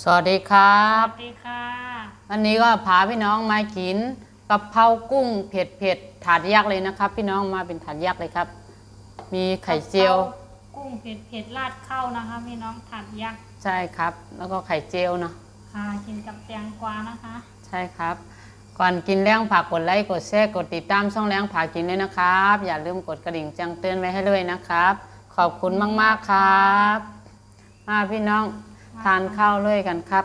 สวัสดีครับสวัสดีค่ะ วันนี้ก็พาพี่น้องมากินกะเพรากุ้งเผ็ดเผ็ดๆถาดยักษ์เลยนะครับ พี่น้องมาเป็นถาดยักษ์เลยครับ มีไข่เจียว กุ้งเผ็ดเผ็ดราดข้าวนะคะพี่น้องถัดยักษ์ใช่ครับ แล้วก็ไข่เจียวเนาะค่ะกินกับแตงกวานะคะ ใช่ครับ ก่อนกินแรงผักกดไลค์กดแชร์กดติดตามช่องแรงผักกินด้วยนะครับ อย่าลืมกดกระดิ่งแจ้งเตือนไว้ให้ด้วยนะครับ ขอบคุณมากๆครับ มาพี่น้อง ทานข้าวเลยกันครับ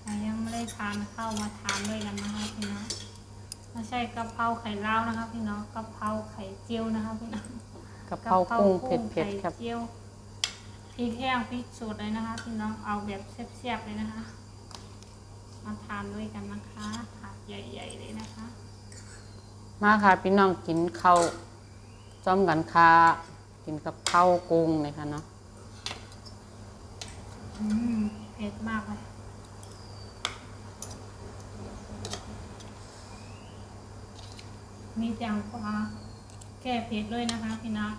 ใครยังไม่ได้ทานข้าวมาทานด้วยกันนะคะพี่น้องไม่ใช่กะเพราไข่ลาวนะคะพี่น้องกะเพราไข่เจียวนะคะพี่น้องกะเพรากุ้งเผ็ดเผ็ดๆครับไข่เจียวพริกแห้งพริกสดเลยนะคะพี่น้องเอาแบบแซ่บๆเลยนะคะ มาทานด้วยกันนะคะถาดใหญ่ๆเลยนะคะ มาค่ะพี่น้องกินข้าวจ้อมกันค่ะกินกับข้าวกุ้งเลยค่ะเนาะ อืมเผ็ดมากเลยมีแตงกวาแก้เผ็ดด้วยนะคะพี่น้อง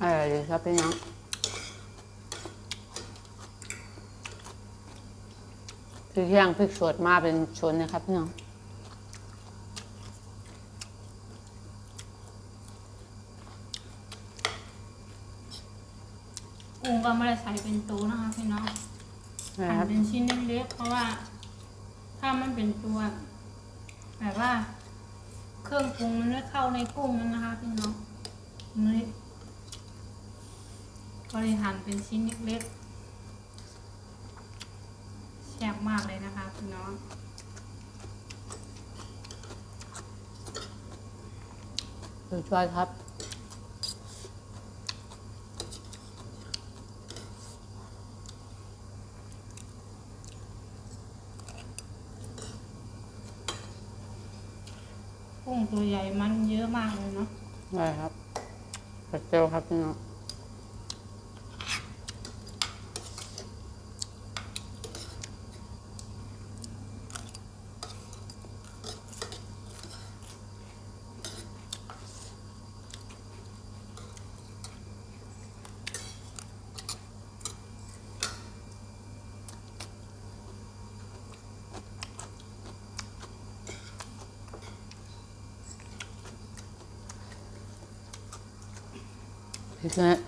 อร่อยดีครับพี่น้อง พริกแห้งพริกสดมาเป็นชนนะครับพี่น้องกุ้งก็ไม่ได้ใส่เป็นตัวนะคะพี่น้องนะหั่นครับเป็นชิ้นเล็กๆเพราะว่า ถ้ามันเป็นตัวแบบว่า เครื่องปรุงมันไม่เข้าในกุ้งนั่นนะคะพี่น้องนี่ก็เลยหั่นเป็นชิ้นเล็กๆแซ่บมากเลยนะคะพี่น้องดูช่วยครับ กุ้งตัวใหญ่มันเยอะมากเลยเนาะ ได้ครับกระเจียวครับพี่น้อง ริกเนี่ย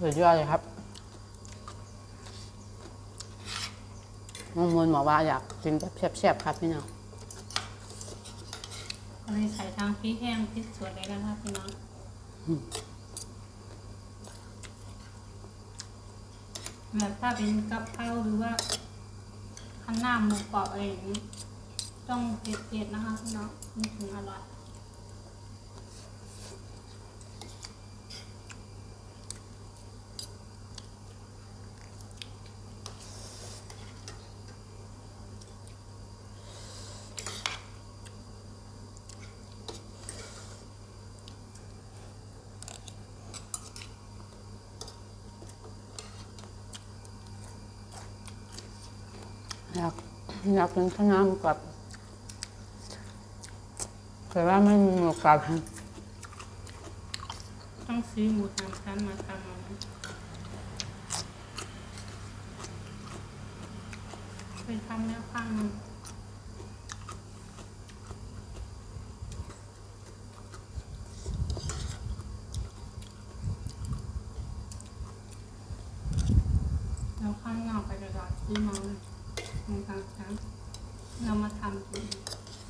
สุดยอดเลยครับน้องมนบอกว่าอยากกินแบบแซ่บๆครับพี่น้องก็เลยใส่ทางพริกแห้งพริกสดเลยนะคะพี่น้องแบบถ้าเป็นกับข้าวหรือว่าข้าวหน้าหมูกรอบอะไรอย่างนี้ ต้องเผ็ดๆนะคะพี่น้องถึงอร่อย อยากอยากกินข้าวน้ำกับแต่ว่าไม่มีหมูกรอบต้องซื้อหมูสามชั้นมาทำเอานะไปทำแล้วข้างหนึงแล้วข้างนอกไปกระดาษซื้อมาเลยหมูสามชั้น เรามาทำกิน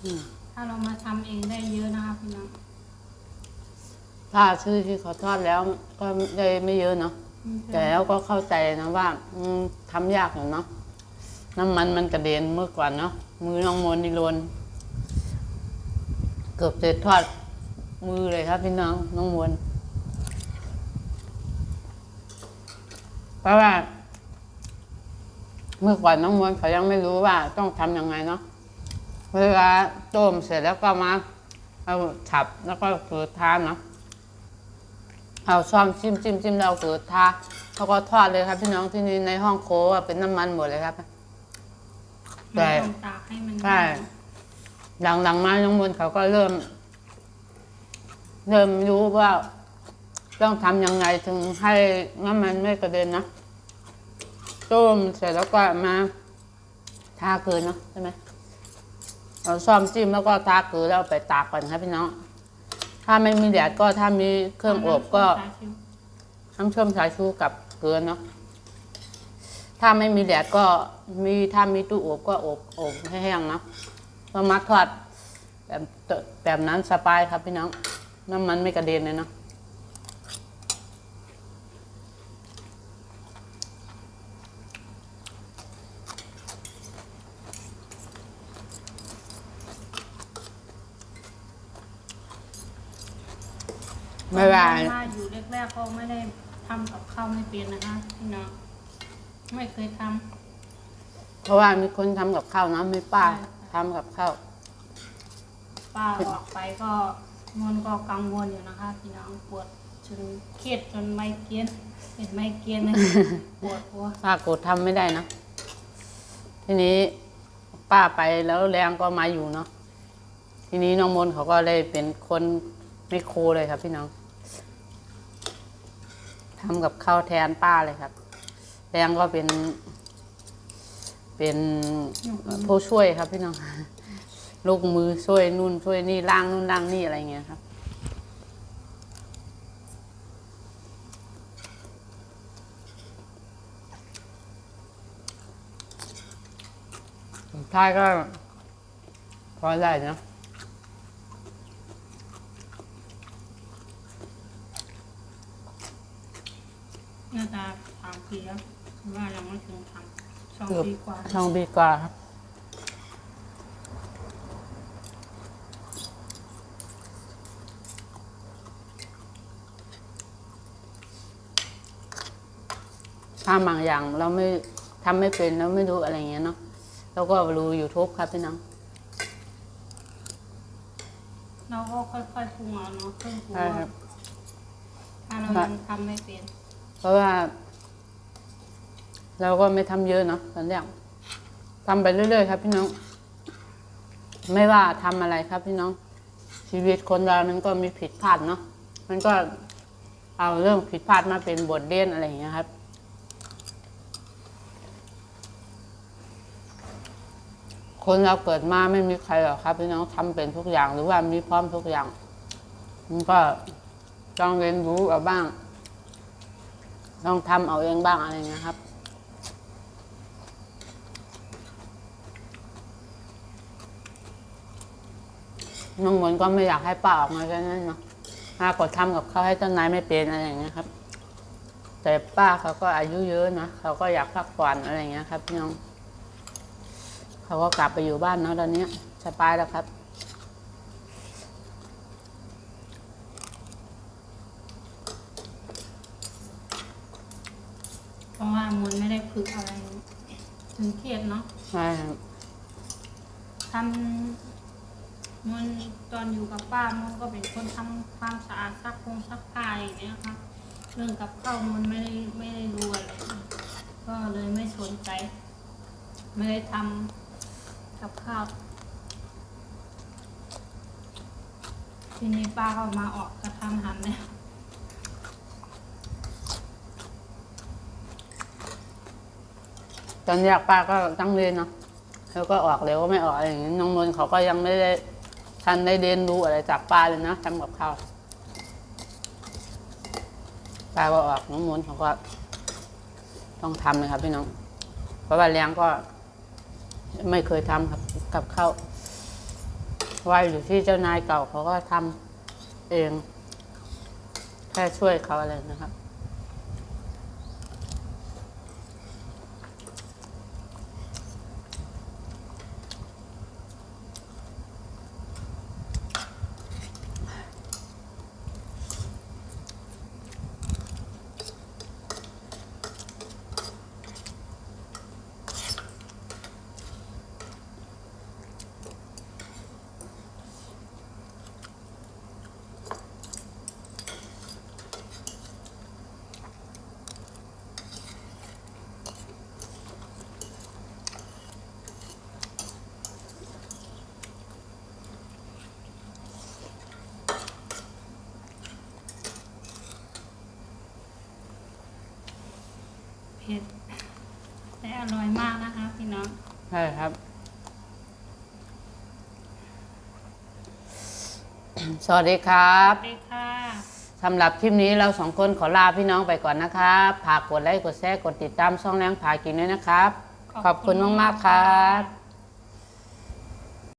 อืมถ้าเรามาทำเองได้เยอะนะคะพี่น้องถ้าซื้อที่เขาทอดแล้วก็ได้ไม่เยอะเนาะ แต่แล้วก็เข้าใจนะว่าอืมทำยากอยู่เนาะ น้ำมันมันกระเด็นเมื่อก่อนเนาะ มือน้องมนต์นี่โลนเกือบจะทอดมือเลยครับพี่น้องน้องมนต์เพราะว่า เมื่อก่อนน้องมนต์เขายังไม่รู้ว่าต้องทำยังไงเนาะ เวลาต้มเสร็จแล้วก็มาเอาฉับแล้วก็เปิดทานเนาะเอาช้อมจิ้มจิ้มจิ้มแล้วเกิดทาแล้วก็ทอดเลยครับ พี่น้องที่นี่ในห้องโคกอะเป็นน้ำมันหมดเลยครับแต่ไม่ต้องตากให้มันใช่หลังๆมาน้องมนต์เขาก็เริ่ม เริ่มรู้ว่าต้องทำยังไงถึงให้น้ำมันไม่กระเด็นนะต้มเสร็จแล้วก็มาทาเกลือเนาะใช่ไหม เราซ่อมจิ้มแล้วก็ทาเกลือแล้วเอาไปตากก่อนครับพี่น้อง ถ้าไม่มีแดดก็ถ้ามีเครื่องอบก็น้ำเชื่อมสายชูกับเกลือเนาะ ถ้าไม่มีแดดก็มีถ้ามีตู้อบก็อบอบให้แห้งเนาะก็มัดทอดแบบแบบนั้นสบายครับพี่น้องน้ำมันไม่กระเด็นเลยเนาะ ไม่ว่าถ้าอยู่แรกๆก็ไม่ได้ทำกับข้าวไม่เป็นนะคะพี่น้องไม่เคยทำเพราะว่ามีคนทำกับข้าวเนาะมีป้าใช่ทำกับข้าวป้าออกไปก็มนก็กังวลอยู่นะคะ พี่น้องปวดจนเครียดจนไมเกรนเป็นไมเกรนเลย ปวดหัวป้าโกดทำไม่ได้นะ ทีนี้ป้าไปแล้วแรงก็มาอยู่เนาะทีนี้น้องมนต์เขาก็เลยเป็นคน ไม่โครเลยครับพี่น้องทำกับข้าวแทนป้าเลยครับแรงก็เป็น เป็นผู้ช่วยครับพี่น้องลูกมือช่วยนู่นช่วยนี่ล่างนู่นล่างนี่อะไรเงี้ยครับท้ายก็พอได้นะ หน้าตาสามปีแล้วว่ายังไม่ถึงทำสองปีกว่าช่องบีกว่าครับ ถ้าบางอย่างเราไม่ทำไม่เป็นแล้วไม่รู้อะไรเงี้ยเนาะเราก็รู้ YouTube ครับพี่น้อง เราก็ค่อยๆปรุงเอาเนาะเครื่องปรุงใช่ครับ ถ้าเรายังทำไม่เป็น เพราะว่า เราก็ไม่ทำเยอะเนาะตอนแรกทำไปเรื่อยๆครับพี่น้อง ไม่ว่าทำอะไรครับพี่น้อง ชีวิตคนเรามันก็มีผิดพลาดเนาะมันก็เอาเรื่องผิดพลาดมาเป็นบทเรียนอะไรอย่างเงี้ยครับคนเราเกิดมาไม่มีใครหรอกครับพี่น้องทำเป็นทุกอย่างหรือว่ามีพร้อมทุกอย่าง มันก็ต้องเรียนรู้เอาบ้าง ต้องทำเอาเองบ้างอะไรเงี้ยครับ น้องมนก็ไม่อยากให้ป้าออกมาแค่นั้นเนาะป้ากดทำกับเขาให้เจ้านายไม่เป็นอะไรอย่างเงี้ยครับ แต่ป้าเขาก็อายุเยอะนะเขาก็อยากพักผ่อนอะไรเงี้ยครับพี่น้อง เขาก็กลับไปอยู่บ้านเนาะตอนนี้สบายแล้วครับ เพราะว่ามันไม่ได้ฝึกอะไรถึงเครียดเนาะใช่ครับทำมันตอนอยู่กับป้ามันก็เป็นคนทำความสะอาดซักพงซักผ้าอย่างเนี้ยครับเรื่องกับข้าวมันไม่ได้ไม่ได้รู้อะไรก็เลยไม่สนใจ ไม่ได้ทำกับข้าวทีนี้ป้าก็มาออกกระทำหันเนี่ย ตอนแรกป้าก็ตั้งเรียนเนาะแล้วก็ออกเร็วก็ไม่ออกอะไรอย่างงี้น้องนนท์เขาก็ยังไม่ได้ทันได้เรียนรู้อะไรจากป้าเลยนะทำกับข้าวป้าก็ออกน้องนนท์เขาก็ต้องทำเลยครับพี่น้อง เพราะว่าเลี้ยงก็ ไม่เคยทำครับกับข้าวว่าอยู่ที่เจ้านายเก่าเขาก็ทำเองแค่ช่วยเขาอะไรนะครับ แต่อร่อยมากนะคะพี่น้อง ใช่ครับ สวัสดีครับสวัสดีค่ะ สำหรับคลิปนี้เราสองคนขอลาพี่น้องไปก่อนนะครับฝากกดไลค์ กดแชร์ กดติดตามช่องแรงผากินด้วยนะครับ ขอบคุณมาก ๆ ครับ